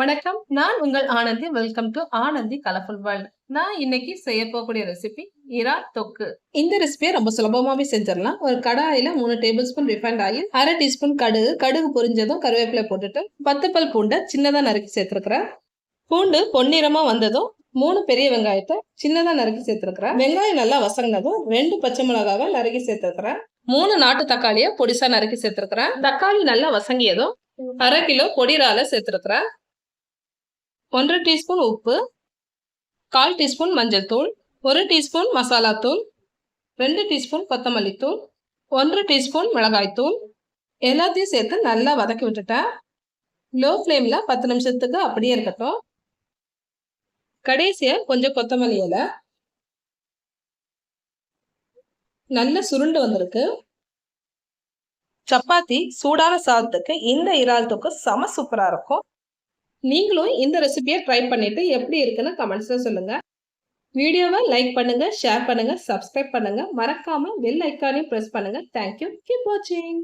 வணக்கம். நான் உங்கள் Anandhi. Welcome to Anandhi colourful world நான் இன்னைக்கு செய்ய போகக்கூடிய ரெசிபி இறா தொக்கு. இந்த ரெசிபியை ரொம்ப சுலபமாவே செஞ்சிடலாம். ஒரு கடாயில மூணு டேபிள் ஸ்பூன் ரிஃபைண்ட் ஆயில் அரை டீஸ்பூன் கடுகு. கடுகு பொரிஞ்சதும் கருவேப்பிலை போட்டுட்டு பத்து பல் பூண்டை சின்னதா நறுக்கி சேர்த்துருக்கிறேன். பூண்டு பொன்னிறமா வந்ததும் மூணு பெரிய வெங்காயத்தை சின்னதா நறுக்கி சேர்த்துருக்கிறேன். வெங்காயம் நல்லா வசங்கினதும் ரெண்டு பச்சை மிளகாவை நறுக்கி சேர்த்துருக்கிறேன். மூணு நாட்டு தக்காளியை பொடிசா நறுக்கி சேர்த்துருக்கிறேன். தக்காளி நல்லா வசங்கியதும் அரை கிலோ பொடிரால சேர்த்துருக்கிறேன். ஒன்றரை டீஸ்பூன் உப்பு கால் டீஸ்பூன் மஞ்சள் தூள் ஒரு டீஸ்பூன் மசாலா தூள் ரெண்டு டீஸ்பூன் கொத்தமல்லி தூள் ஒன்றரை டீஸ்பூன் மிளகாய் தூள். எல்லாத்தையும் சேர்த்து நல்லா வதக்கி விட்டுட்டேன் லோ ஃப்ளேமில் பத்து நிமிஷத்துக்கு அப்படியே இருக்கட்டும். கடைசியாக கொஞ்சம் கொத்தமல்லி இலை. நல்ல சுருண்டு வந்திருக்கு. சப்பாத்தி சூடான சாதத்துக்கு இந்த இறால் தொக்கு செம சூப்பராக இருக்கும். நீங்களும் இந்த ரெசிபியை ட்ரை பண்ணிட்டு எப்படி இருக்குன்னு கமெண்ட்ஸில் சொல்லுங்கள் வீடியோவை லைக் பண்ணுங்கள் ஷேர் பண்ணுங்கள் சப்ஸ்கிரைப் பண்ணுங்கள் மறக்காமல் பெல் ஐக்கானையும் ப்ரெஸ் பண்ணுங்கள் தேங்க்யூ கீப் வாட்சிங்